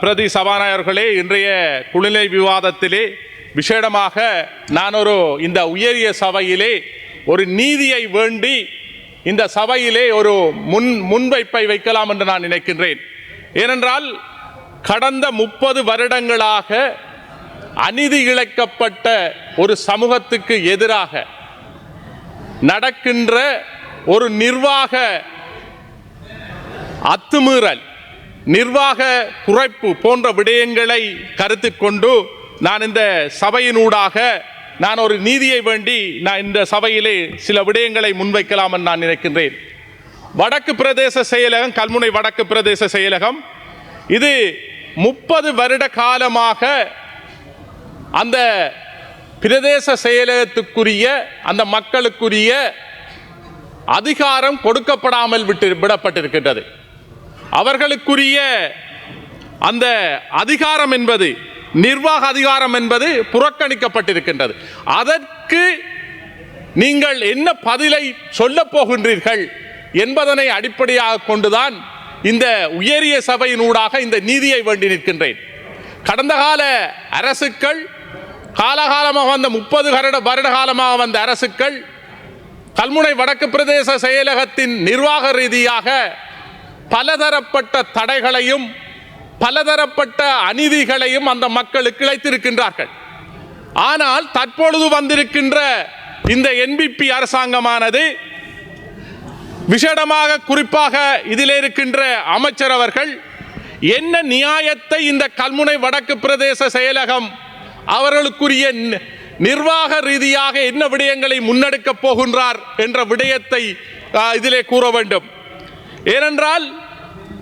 பிரதி சபாநாயகர்களே இன்றைய குளிலை விவாதத்திலே விசேடமாக நான் ஒரு இந்த உயரிய சபையிலே ஒரு நீதியை வேண்டி இந்த சபையிலே ஒரு முன் முன்வைப்பை வைக்கலாம் என்று நான் நினைக்கின்றேன். ஏனென்றால் கடந்த முப்பது வருடங்களாக அநீதி இழைக்கப்பட்ட ஒரு சமூகத்துக்கு எதிராக நடக்கின்ற ஒரு நிர்வாக அத்துமீறல் நிர்வாக குறைப்பு போன்ற விடயங்களை கருத்தில் கொண்டு நான் இந்த சபையினூடாக நான் ஒரு நீதியை வேண்டி நான் இந்த சபையிலே சில விடயங்களை முன்வைக்கலாம் என்று நான் நினைக்கின்றேன். வடக்கு பிரதேச செயலகம் கல்முனை வடக்கு பிரதேச செயலகம் இது முப்பது வருட காலமாக அந்த பிரதேச செயலகத்துக்குரிய அந்த மக்களுக்குரிய அதிகாரம் கொடுக்கப்படாமல் விட்டு விடப்பட்டிருக்கின்றது. அவர்களுக்குரிய அந்த அதிகாரம் என்பது நிர்வாக அதிகாரம் என்பது புறக்கணிக்கப்பட்டிருக்கின்றது. அதற்கு நீங்கள் என்ன பதிலை சொல்லப் போகின்றீர்கள் என்பதனை அடிப்படையாக கொண்டுதான் இந்த உயரிய சபையினூடாக இந்த நீதியை வேண்டி நிற்கின்றேன். கடந்த கால அரசுக்கள் காலகாலமாக வந்த முப்பது வருட வருட காலமாக வந்த அரசுக்கள் கல்முனை வடக்கு பிரதேச செயலகத்தின் நிர்வாக ரீதியாக பலதரப்பட்ட தடைகளையும் பலதரப்பட்ட அநீதிகளையும் அந்த மக்களுக்கு இழைத்திருக்கின்றார்கள். ஆனால் தற்பொழுது வந்திருக்கின்ற இந்த என்பிபி அரசாங்கமானது விஷடமாக குறிப்பாக இதில் இருக்கின்ற அமைச்சர் அவர்கள் என்ன நியாயத்தை இந்த கல்முனை வடக்கு பிரதேச செயலகம் அவர்களுக்குரிய நி- நிர்வாக ரீதியாக என்ன விடயங்களை முன்னெடுக்கப் போகின்றார் என்ற விடயத்தை இதிலே கூற வேண்டும். ஏனென்றால்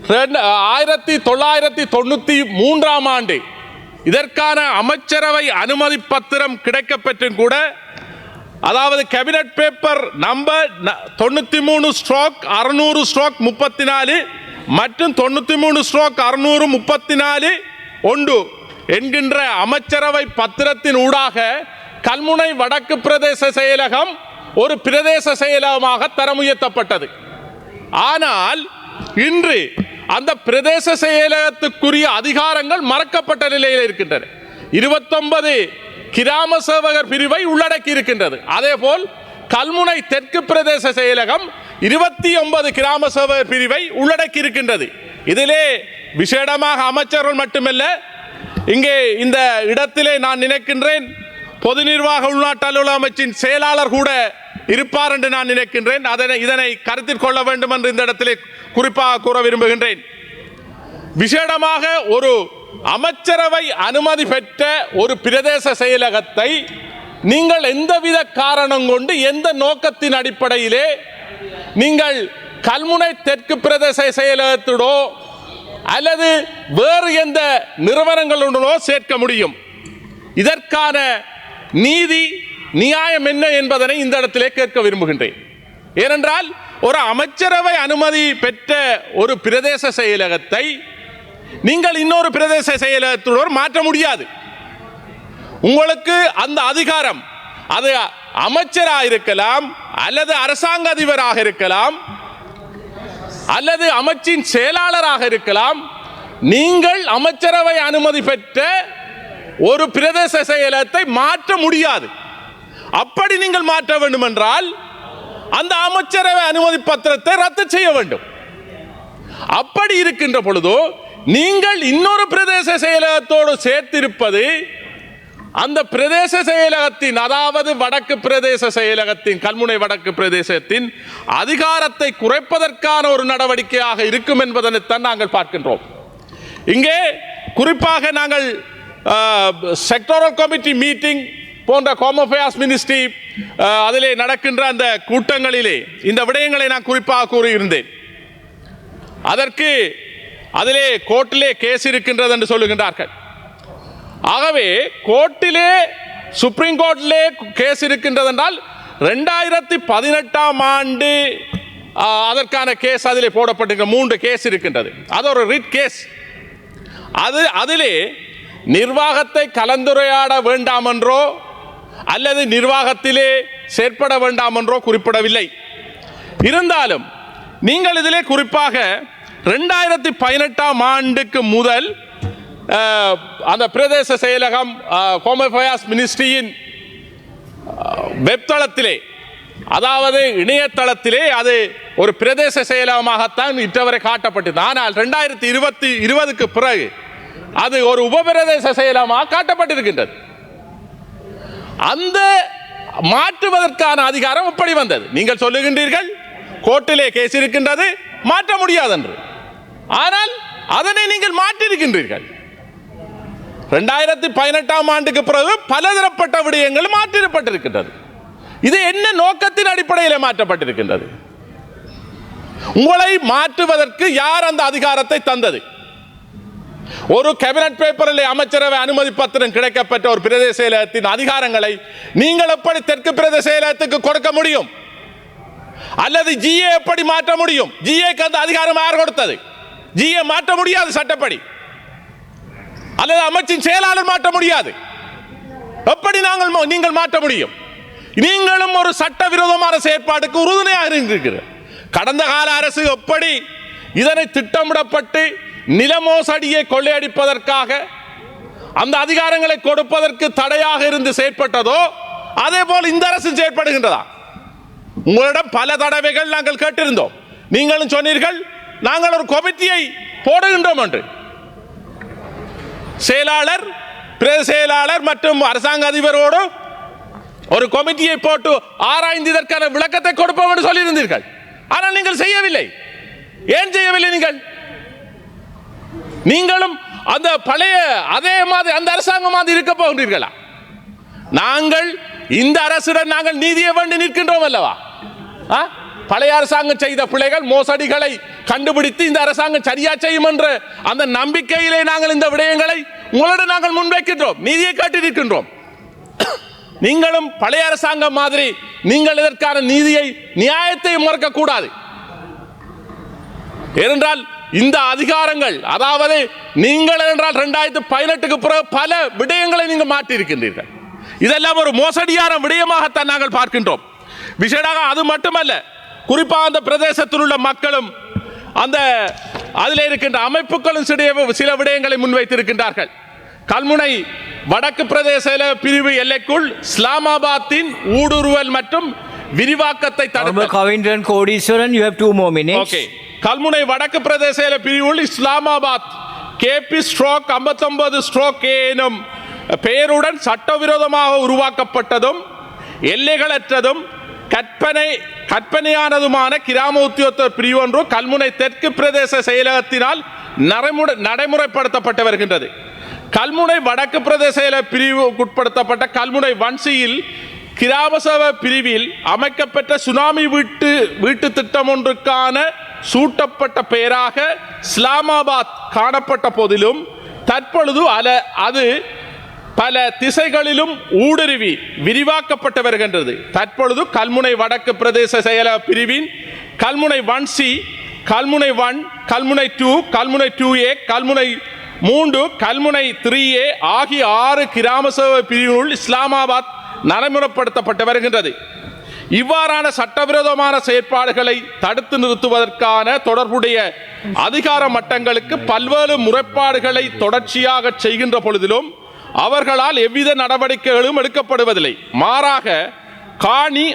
ரெண்டு- ஆயிரத்தி தொள்ளாயிரத்தி தொண்ணூற்றி மூன்றாம் ஆண்டு இதற்கான அமைச்சரவை அனுமதி பத்திரம் கிடைக்கப்பெற்றும் கூட அதாவது கேபினட் பேப்பர் நம்பர் தொண்ணூற்றி மூணு ஸ்ட்ரோக் அறுநூறு ஸ்ட்ரோக் முப்பத்தி நாலு மற்றும் தொண்ணூற்றி மூணு ஸ்ட்ரோக் அறுநூறு முப்பத்தி நாலு ஒன்று என்கின்ற அமைச்சரவை பத்திரத்தின் ஊடாக கல்முனை வடக்கு பிரதேச செயலகம் ஒரு பிரதேச செயலகமாக தரமுயர்த்தப்பட்டது. ஆனால் இன்று அந்த பிரதேச செயலகத்துக்குரிய அதிகாரங்கள் மறக்கப்பட்ட நிலையில் இருக்கின்றன. இருபத்தொன்பது கிராம சேவகர் பிரிவை உள்ளடக்கி இருக்கின்றது. அதேபோல் கல்முனை தெற்கு பிரதேச செயலகம் இருபத்தி ஒன்பது கிராம சேவகர் பிரிவை உள்ளடக்கி இருக்கின்றது. இதிலே விசேடமாக அமைச்சர்கள் மட்டுமல்ல இங்கே இந்த இடத்திலே நான் நினைக்கின்றேன் பொது நிர்வாக உள்நாட்டு அலுவலக அமைச்சின் செயலாளர் கூட இருப்பார் என்று நான் நினைக்கின்றேன். அதனை இதனை கருத்தில் கொள்ள வேண்டும் என்று இந்த இடத்திலே குறிப்பாக கூற விரும்புகின்றேன். விசேடமாக ஒரு அமைச்சரவை அனுமதி பெற்ற ஒரு பிரதேச செயலகத்தை நீங்கள் எந்தவித காரணம் கொண்டு எந்த நோக்கத்தின் அடிப்படையிலே நீங்கள் கல்முனை தெற்கு பிரதேச செயலகத்திடோ அல்லது வேறு எந்த நிறுவனங்களுடனோ சேர்க்க முடியும். இதற்கான நீதி நியாயம் என்ன என்பதனை இந்த இடத்திலே கேட்க விரும்புகின்றேன். ஏனென்றால் ஒரு அமைச்சரவை அனுமதி பெற்ற ஒரு பிரதேச செயலகத்தை நீங்கள் இன்னொரு பிரதேச செயலகத்தோடு மாற்ற முடியாது. உங்களுக்கு அந்த அதிகாரம் அது அமைச்சராக இருக்கலாம் அல்லது அரசாங்க அதிபராக இருக்கலாம் அல்லது அமைச்சின் செயலாளராக இருக்கலாம் நீங்கள் அமைச்சரவை அனுமதி பெற்ற ஒரு பிரதேச செயலகத்தை மாற்ற முடியாது. அப்படி நீங்கள் மாற்ற வேண்டும் என்றால் அந்த அமைச்சரவை அனுமதி பத்திரத்தை ரத்து செய்ய வேண்டும். அப்படி இருக்கின்ற பொழுதோ நீங்கள் இன்னொரு பிரதேச செயலகத்தோடு சேர்த்திருப்பது அந்த பிரதேச செயலகத்தின் அதாவது வடக்கு பிரதேச செயலகத்தின் கல்முனை வடக்கு பிரதேசத்தின் அதிகாரத்தை குறைப்பதற்கான ஒரு நடவடிக்கையாக இருக்கும் என்பதனைத்தான் நாங்கள் பார்க்கின்றோம். இங்கே குறிப்பாக நாங்கள் செக்டோரல் கமிட்டி மீட்டிங் போன்ற ஹோம் அஃபேர்ஸ் மினிஸ்ட்ரி அதிலே நடக்கின்ற அந்த கூட்டங்களிலே இந்த விடயங்களை நான் குறிப்பாக கூறியிருந்தேன். அதற்கு அதிலே கோர்ட்டிலே கேஸ் இருக்கின்றது என்று சொல்லுகின்றார்கள். ஆகவே கோர்ட்டிலே சுப்ரீம் கோர்ட்டிலே கேஸ் இருக்கின்றது என்றால் ரெண்டாயிரத்தி பதினெட்டாம் ஆண்டு அதற்கான கேஸ் அதிலே போடப்பட்டிருக்க மூன்று கேஸ் இருக்கின்றது. அது ஒரு ரிட் கேஸ். அது அதிலே நிர்வாகத்தை கலந்துரையாட வேண்டாம் என்றோ அல்லது நிர்வாகத்திலே செயற்பட வேண்டாம் என்றோ குறிப்பிடவில்லை. இருந்தாலும் நீங்கள் இதிலே குறிப்பாக ரெண்டாயிரத்தி பதினெட்டாம் ஆண்டுக்கு முதல் அந்த பிரதேச செயலகம் ஹோமோபயாஸ் மினிஸ்ட்ரியின் வெப்தளத்திலே அதாவது இணையதளத்திலே அது ஒரு பிரதேச செயலகமாகத்தான் இற்றவரை காட்டப்பட்டது. ஆனால் ரெண்டாயிரத்தி இருபத்தி இருபதுக்கு பிறகு அது ஒரு உபபிரதேச செயலகமாக காட்டப்பட்டிருக்கின்றது. அந்த மாற்றுவதற்கான அதிகாரம் எப்படி வந்தது. நீங்கள் சொல்லுகின்றீர்கள் கோர்ட்டிலே கேஸ் இருக்கின்றது மாற்ற முடியாது என்று ஆனால் அதனை நீங்கள் மாற்றிருக்கின்றீர்கள் ரெண்டாயிரத்தி பதினெட்டாம் ஆண்டுக்கு பிறகு பலதரப்பட்ட விடயங்கள் மாற்றிடப்பட்டிருக்கின்றது இது என்ன நோக்கத்தின் அடிப்படையில் மாற்றப்பட்டிருக்கின்றது? உங்களை மாற்றுவதற்கு யார் அந்த அதிகாரத்தை தந்தது? ஒரு கேபினட் பேப்பரில் அமைச்சரவை அனுமதி பத்திரம் கிடைக்கப்பட்ட ஒரு பிரதேச செயலகத்தின் அதிகாரங்களை நீங்கள் எப்படி தெற்கு பிரதேச செயலகத்துக்கு கொடுக்க முடியும்? அல்லது ஜிஏ எப்படி மாற்ற முடியும்? ஜிஏக்கு அந்த அதிகாரம் யார் கொடுத்தது? ஜிஏ மாற்ற முடியாது சட்டப்படி. அல்லது அமைச்சின் செயலாளர் மாற்ற முடியாது. எப்படி நாங்கள் நீங்கள் மாற்ற முடியும்? நீங்களும் ஒரு சட்டவிரோதமான செயற்பாடுக்கு உறுதுணையாக இருக்கிறீர்கள் கடந்த கால அரசு எப்படி இதனை திட்டமிடப்பட்டு நில மோசடியை கொள்ளையடிப்பதற்காக அந்த அதிகாரங்களை கொடுப்பதற்கு தடையாக இருந்து செயற்பட்டதோ அதே போல் இந்த அரசு செயற்படுகின்றதா? உங்களிடம் பல தடவைகள் நாங்கள் கேட்டிருந்தோம். நீங்களும் சொன்னீர்கள் நாங்கள் ஒரு கமிட்டியை போடுகின்றோம் என்று. செயலாளர் பிரதேச செயலாளர் மற்றும் அரசாங்க அதிபரோடு ஒரு கமிட்டியை போட்டு ஆராய்ந்து இதற்கான விளக்கத்தை கொடுப்போம் என்று சொல்லியிருந்தீர்கள். ஆனால் நீங்கள் செய்யவில்லை. ஏன் செய்யவில்லை நீங்கள்? நீங்களும் அந்த பழைய அதே மாதிரி அந்த அரசாங்கம் மாதிரி இருக்க போகின்றீர்களா? நாங்கள் இந்த அரசுடன் நாங்கள் நீதியை வேண்டி நிற்கின்றோம் அல்லவா? ஆ? பழைய அரசாங்கம் செய்த பிள்ளைகள் மோசடிகளை கண்டுபிடித்து இந்த அரசாங்கம் சரியா செய்யும் என்ற அந்த நம்பிக்கையிலே நாங்கள் இந்த விடயங்களை உங்களோட நாங்கள் முன்வைக்கின்றோம். நீதியை காட்டி நிற்கின்றோம். நீங்களும் பழைய அரசாங்கம் மாதிரி நீங்கள் இதற்கான நீதியை நியாயத்தை மறக்க கூடாது ஏனென்றால் இந்த அதிகாரங்கள் அதாவது நீங்கள் என்றால் ரெண்டாயிரத்தி பதினெட்டுக்கு பிறகு பல விடயங்களை நீங்கள் மாற்றியிருக்கின்றீர்கள். இதெல்லாம் ஒரு மோசடியான விடயமாகத்தான் நாங்கள் பார்க்கின்றோம். விசேடாக அது மட்டுமல்ல குறிப்பாக அந்த பிரதேசத்தில் உள்ள மக்களும் அந்த அதில் இருக்கின்ற அமைப்புகளும் சில விடயங்களை முன்வைத்திருக்கின்றார்கள். கல்முனை வடக்கு பிரதேச பிரிவு எல்லைக்குள் இஸ்லாமாபாத்தின் ஊடுருவல் மற்றும் விரிவாக்கத்தை Covington Codiswaran, you have two more minutes. Okay Kalmunai வடக்கு பிரதேச பிரிவுள் இஸ்லாமாபாத். கேபி ஸ்ட்ரோக் 59 ஸ்ட்ரோக் எனும் பெயருடன் சட்டவிரோதமாக உருவாக்கப்பட்டதும் எல்லைகளற்றதும் கற்பனை கற்பனையானதுமான கிராம உத்தியோகத்தர் பிரிவு ஒன்று கல்முனை தெற்கு பிரதேச செயலகத்தினால் நடைமுறை நடைமுறைப்படுத்தப்பட்டு வருகின்றது. கல்முனை வடக்கு பிரதேச பிரிவுக்குட்படுத்தப்பட்ட கல்முனை வன்சியில் கிராம சபை பிரிவில் அமைக்கப்பட்ட சுனாமி வீட்டு வீட்டு திட்டம் ஒன்றுக்கான சூட்டப்பட்ட பெயராக இஸ்லாமாபாத் காணப்பட்ட போதிலும் தற்பொழுது அல அது பல திசைகளிலும் ஊடுருவி விரிவாக்கப்பட்டு வருகின்றது. தற்பொழுது கல்முனை வடக்கு பிரதேச செயல பிரிவின் Kalmunai one C Kalmunai one Kalmunai two Kalmunai two A Kalmunai மூன்று கல்முனை த்ரீ ஏ ஆகிய ஆறு கிராம சேவை பிரிவினுள் இஸ்லாமாபாத் நடைமுறைப்படுத்தப்பட்டு வருகின்றது. இவ்வாறான சட்டவிரோதமான செயற்பாடுகளை தடுத்து நிறுத்துவதற்கான தொடர்புடைய அதிகார மட்டங்களுக்கு பல்வேறு முறைப்பாடுகளை தொடர்ச்சியாக செய்கின்ற பொழுதிலும் அவர்களால் எவ்வித நடவடிக்கைகளும் எடுக்கப்படுவதில்லை. மாறாக காணி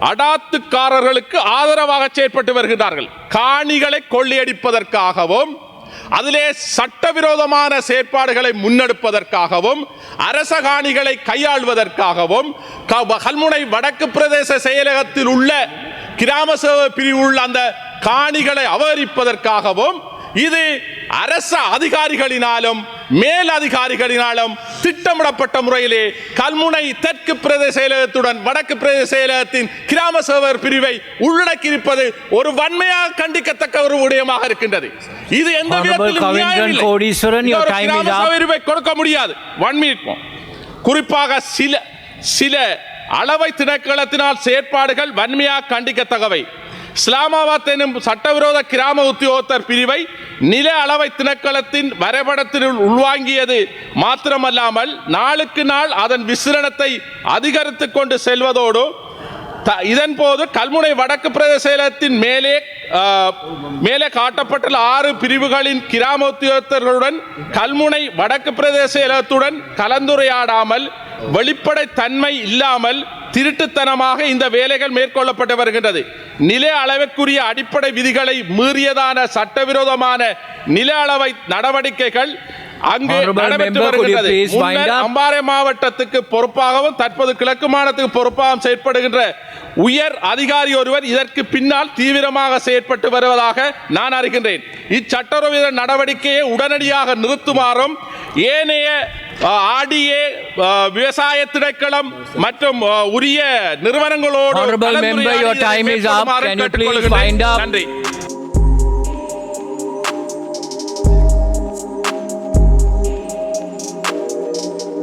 அடாத்துக்காரர்களுக்கு ஆதரவாக செயற்பட்டு வருகிறார்கள் காணிகளை கொள்ளையடிப்பதற்காகவும் அதிலே சட்டவிரோதமான செயற்பாடுகளை முன்னெடுப்பதற்காகவும் அரச காணிகளை கையாள்வதற்காகவும் கல்முனை வடக்கு பிரதேச செயலகத்தில் உள்ள கிராம சேவை பிரிவு உள்ள அந்த காணிகளை அபகரிப்பதற்காகவும் இது அரச அதிகாரிகளினாலும் மேல் அதிகாரிகளினாலும் திட்டமிடப்பட்ட முறையிலே கல்முனை தெற்கு பிரதேச செயலகத்துடன் வடக்கு பிரதேச செயலகத்தின் கிராம சேவர் பிரிவை உள்ளடக்கியிருப்பது ஒரு வன்மையாக கண்டிக்கத்தக்க ஒரு விடயமாக இருக்கின்றது. இது எந்த விதத்திலும் கொடுக்க முடியாது. மினிட் குறிப்பாக சில சில அளவை திணைக்களத்தினால் செயற்பாடுகள் வன்மையாக கண்டிக்கத்தக்கவை. இஸ்லாமாபாத் எனும் சட்டவிரோத கிராம உத்தியோகத்தர் பிரிவை நில அளவை திணைக்களத்தின் வரைபடத்தினுள் உள்வாங்கியது மாத்திரமல்லாமல் நாளுக்கு நாள் அதன் விசிரணத்தை அதிகரித்து கொண்டு செல்வதோடு த- இதன் போது கல்முனை வடக்கு பிரதேச மேலே மேலே காட்டப்பட்டுள்ள ஆறு பிரிவுகளின் கிராம உத்தியோகத்தர்களுடன் கல்முனை வடக்கு பிரதேச கலந்துரையாடாமல் வெளிப்படை தன்மை இல்லாமல் திருட்டுத்தனமாக இந்த வேலைகள் மேற்கொள்ளப்பட்டு வருகின்றது. நில அளவுக்குரிய அடிப்படை விதிகளை மீறியதான சட்டவிரோதமான நில அளவை நடவடிக்கைகள் அங்கு நடைபெற்று வருகின்றது? அம்பாறை மாவட்டத்துக்கு பொறுப்பாகவும் தற்போது கிழக்கு மாநிலத்துக்கு பொறுப்பாகவும் செயற்படுகின்ற உயர் அதிகாரி ஒருவர் இதற்கு பின்னால் தீவிரமாக செயற்பட்டு வருவதாக நான் அறிகின்றேன். இச்சட்டவிரோத நடவடிக்கையை உடனடியாக நிறுத்துமாறும் ஏனைய ஆடிஏ விவசாய திணைக்களம் மற்றும் உரிய நிறுவனங்களோடு? நன்றி.